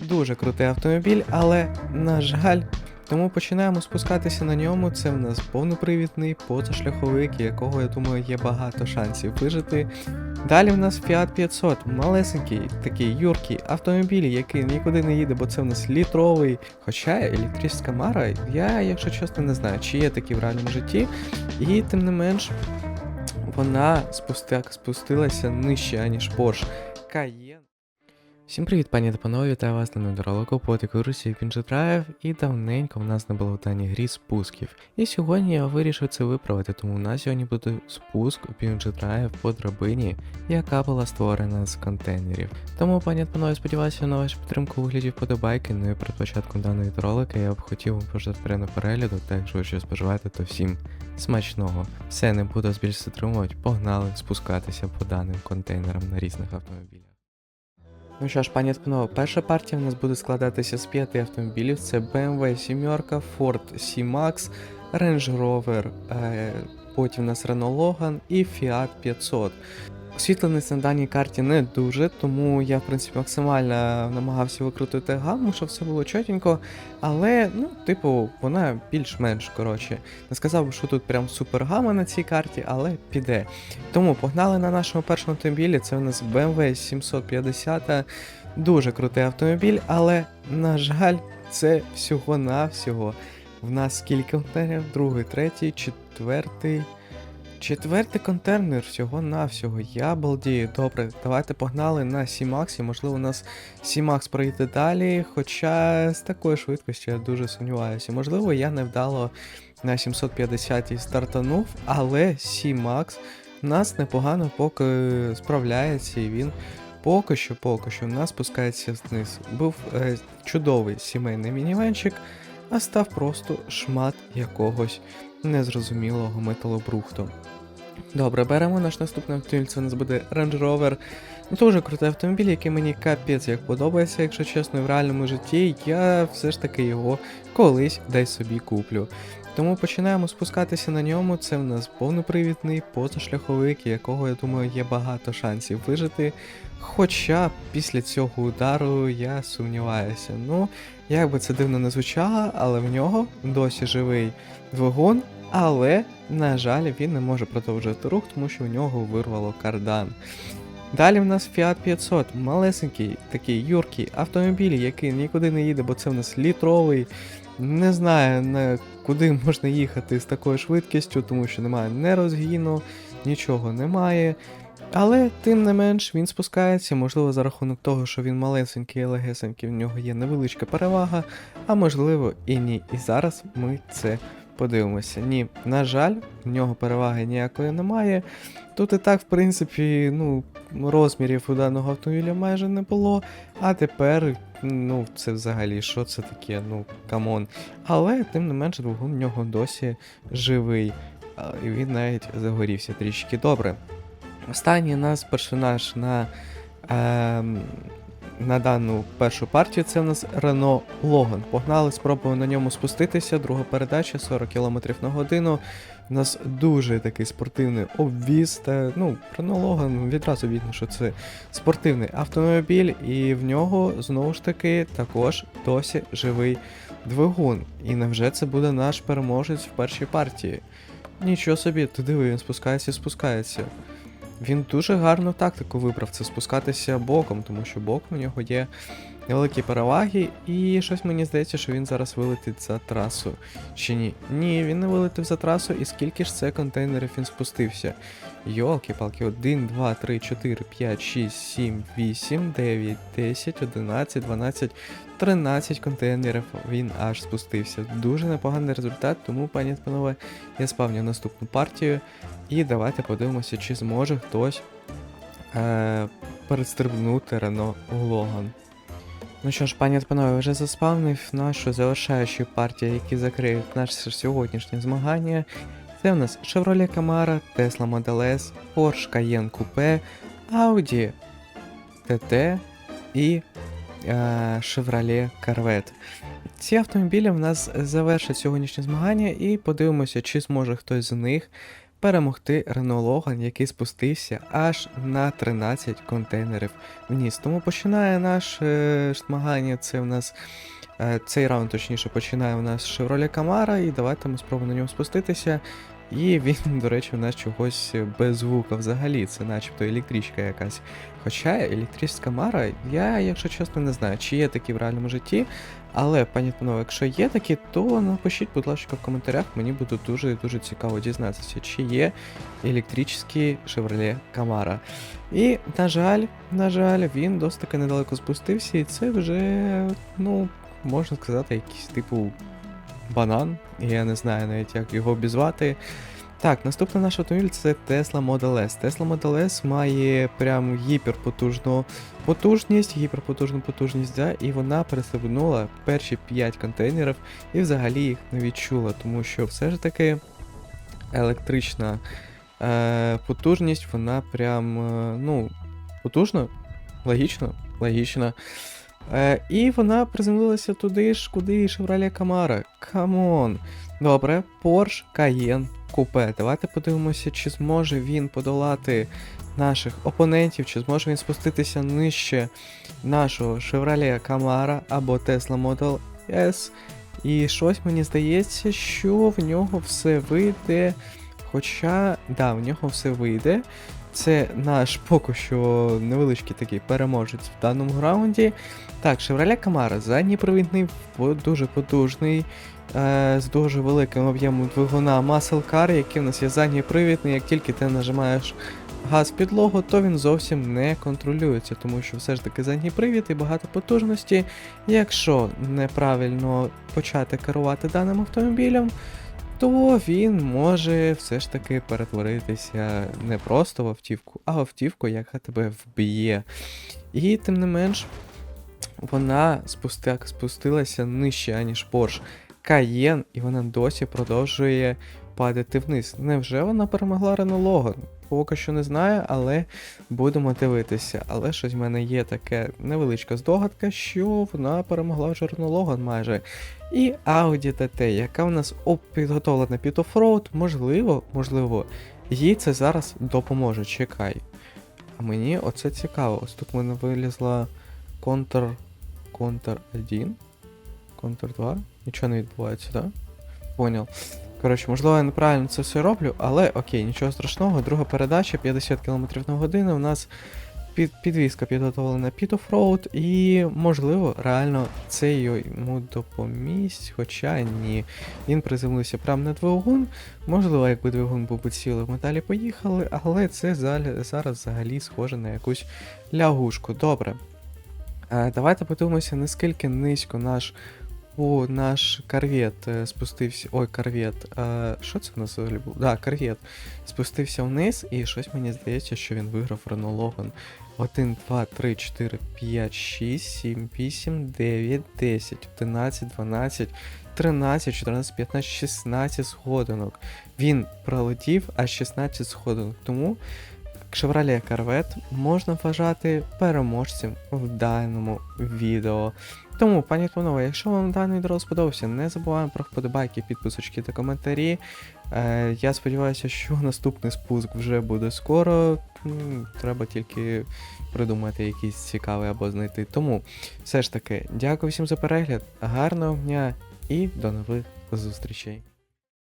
Дуже крутий автомобіль, але, на жаль, тому починаємо спускатися на ньому. Це в нас повнопривідний позашляховик, якого, я думаю, є багато шансів вижити. Далі в нас Fiat 500, малесенький, такий юркий автомобіль, який нікуди не їде, бо це в нас літровий. Хоча електрична мара, я, якщо чесно, не знаю, чи є такі в реальному житті. І тим не менш, вона спусти... спустилася нижче, аніж Porsche Cayenne. Всім привіт, пані та панове, вітаю вас на недоролику по Pinch Drive, і давненько в нас не було в даній грі спусків. І сьогодні я вирішив це виправити, тому у нас сьогодні буде спуск у Drive по драбині, яка була створена з контейнерів. Тому, пані та панове, сподіваюся на вашу підтримку у вигляді вподобайки. Ну і перед початком даної ролика я б хотів вам пожати приємного перегляду, та якщо ви щось споживаєте, то всім смачного. Все, не буду більше затримувати, погнали спускатися по даним контейнерам на різних автомобілях. Ну що ж, пані панове, перша партія в нас буде складатися з п'яти автомобілів: це BMW 7, Ford C-Max, Range Rover, е, потім у нас Renault Logan і Fiat 500. Освітленість на даній карті не дуже, тому я, в принципі, максимально намагався викрутити гамму, щоб все було чотенько. Але, ну, типу, вона більш-менш коротше. Не сказав що тут прям супер гама на цій карті, але піде. Тому погнали на нашому першому автомобілі. Це у нас BMW 750. Дуже крутий автомобіль, але, на жаль, це всього-навсього. В нас скільки контейнерів? Другий, третій, четвертий. Четвертий контейнер всього-навсього. Я балдію. Добре, давайте погнали на C-Max. і, Можливо, у нас C-Max пройде далі. Хоча з такою швидкістю я дуже сумніваюся. Можливо, я невдало на 750 стартанув, але у нас непогано поки справляється, і він поки що, поки що у нас спускається вниз. Був е, чудовий сімейний мінівенчик, а став просто шмат якогось незрозумілого металобрухту. Добре, беремо наш наступний автомобіль, це у нас буде Range Rover. Ну, Дуже крутий автомобіль, який мені капець як подобається, якщо чесно, в реальному житті я все ж таки його колись десь собі куплю. Тому починаємо спускатися на ньому. Це в нас повнопривідний позашляховик, якого, я думаю, є багато шансів вижити. Хоча після цього удару я сумніваюся. Ну, як би це дивно не звучало, але в нього досі живий двигун, але, на жаль, він не може продовжувати рух, тому що в нього вирвало кардан. Далі в нас Fiat 500, малесенький такий юркий автомобіль, який нікуди не їде, бо це в нас літровий. Не знаю, на куди можна їхати з такою швидкістю, тому що немає не розгіну, нічого немає. Але тим не менш він спускається, можливо, за рахунок того, що він малесенький і легесенький, в нього є невеличка перевага, а можливо і ні. І зараз ми це подивимося. Ні, на жаль, в нього переваги ніякої немає. Тут і так, в принципі, ну, розмірів у даного автомобіля майже не було. А тепер, ну, це взагалі, що це таке? Ну, камон. Але тим не менше, двигун в нього досі живий. І він навіть загорівся трішки добре. Останній нас персонаж на, е, на дану першу партію це у нас Renault Logan. Погнали, спробуємо на ньому спуститися. Друга передача 40 км на годину. У нас дуже такий спортивний обвіз. Та, ну, Renault Logan відразу видно, що це спортивний автомобіль, і в нього знову ж таки також досі живий двигун. І невже це буде наш переможець в першій партії? Нічого собі, ти диви, він спускається і спускається. Він дуже гарну тактику вибрав це спускатися боком, тому що боком у нього є великі переваги, і щось мені здається, що він зараз вилетить за трасу. Чи ні? Ні, він не вилетів за трасу, і скільки ж це контейнерів він спустився? Йолки-палки, 1, 2, 3, 4, 5, 6, 7, 8, 9, 10, 11, 12, 13 контейнерів він аж спустився. Дуже непоганий результат, тому, пані панове, я спавню наступну партію. І давайте подивимося, чи зможе хтось е, перестрибнути Рено Логан. Ну що ж, пані та панове, вже заспавнив нашу завершаючу партію, які закриють наше сьогоднішнє змагання. Це у нас Chevrolet Camaro, Tesla Model S, Porsche Cayenne Coupe, Audi TT і е, Chevrolet Corvette. Ці автомобілі в нас завершать сьогоднішнє змагання і подивимося, чи зможе хтось з них перемогти Logan, який спустився аж на 13 контейнерів вниз. Тому починає наш змагання. це в нас. е, Цей раунд, точніше, починає у нас Chevrolet Camaro, і давайте ми спробуємо на ньому спуститися. І він, до речі, у нас чогось без звука взагалі, це начебто електричка якась. Хоча електрична Мара, я, якщо чесно, не знаю, чи є такі в реальному житті. Але, пані панове, якщо є такі, то напишіть, будь ласка, в коментарях, мені буде дуже дуже цікаво дізнатися, чи є електричний Chevrolet Camaro. І, на жаль, на жаль, він досить таки недалеко спустився, і це вже, ну, можна сказати, якийсь типу банан. Я не знаю навіть, як його обізвати. Так, наступний наш автомобіль це Tesla Model S. Tesla Model S має прям гіперпотужну потужність, гіперпотужну потужність, да, і вона перестрибнула перші 5 контейнерів і взагалі їх не відчула, тому що все ж таки електрична е, потужність, вона прям, е, ну, потужна, логічно, логічно. Е, і вона приземлилася туди ж, куди і Chevrolet Camaro. Камон. Добре, Porsche Cayenne Coupe. Давайте подивимося, чи зможе він подолати наших опонентів, чи зможе він спуститися нижче нашого Chevrolet Camaro або Tesla Model S. І щось мені здається, що в нього все вийде. Хоча, да, в нього все вийде. Це наш поки що невеличкий такий переможець в даному раунді. Так, Chevrolet Camaro задніпровідний, по- дуже потужний, е, з дуже великим об'ємом двигуна Muscle Car, який у нас є задніпривідний. Як тільки ти нажимаєш газ в підлогу, то він зовсім не контролюється, тому що все ж таки задній привід і багато потужності. Якщо неправильно почати керувати даним автомобілем, то він може все ж таки перетворитися не просто в автівку, а в автівку, яка тебе вб'є. І тим не менш, вона спусти, спустилася нижче, аніж Порш Каєн, і вона досі продовжує падати вниз. Невже вона перемогла Рено Logan? Поки що не знаю, але будемо дивитися. Але щось в мене є таке невеличка здогадка, що вона перемогла вже Renault майже. І Audi TT, яка в нас підготовлена під оффроуд, можливо, можливо, їй це зараз допоможе. Чекай. А мені оце цікаво. Ось тут в мене вилізла контр. Контр 1. Контр 2. Нічого не відбувається, так? Да? Поняв. Коротше, можливо, я неправильно це все роблю, але окей, нічого страшного. Друга передача 50 км на годину. У нас під, підвізка підготовлена під оффроуд, і, можливо, реально це йому допомість, хоча ні. Він приземлився прямо на двигун. Можливо, якби двигун був би цілий, ми далі поїхали, але це зараз взагалі схоже на якусь лягушку. Добре. Е, давайте подивимося, наскільки низько наш. О, наш корвет е, спустився. Ой, корвет. Е, що це в нас взагалі було? Да, корвет. Спустився вниз, і щось мені здається, що він виграв Renault Logan. 1, 2, 3, 4, 5, 6, 7, 8, 9, 10, 11, 12, 13, 14, 15, 16 сходинок. Він пролетів аж 16 сходинок. Тому Chevrolet Corvette можна вважати переможцем в даному відео. Тому, пані Тонова, якщо вам даний відео сподобався, не забуваємо про вподобайки, підписочки та коментарі. Е, я сподіваюся, що наступний спуск вже буде скоро. Треба тільки придумати якийсь цікавий або знайти. Тому все ж таки, дякую всім за перегляд, гарного дня і до нових зустрічей.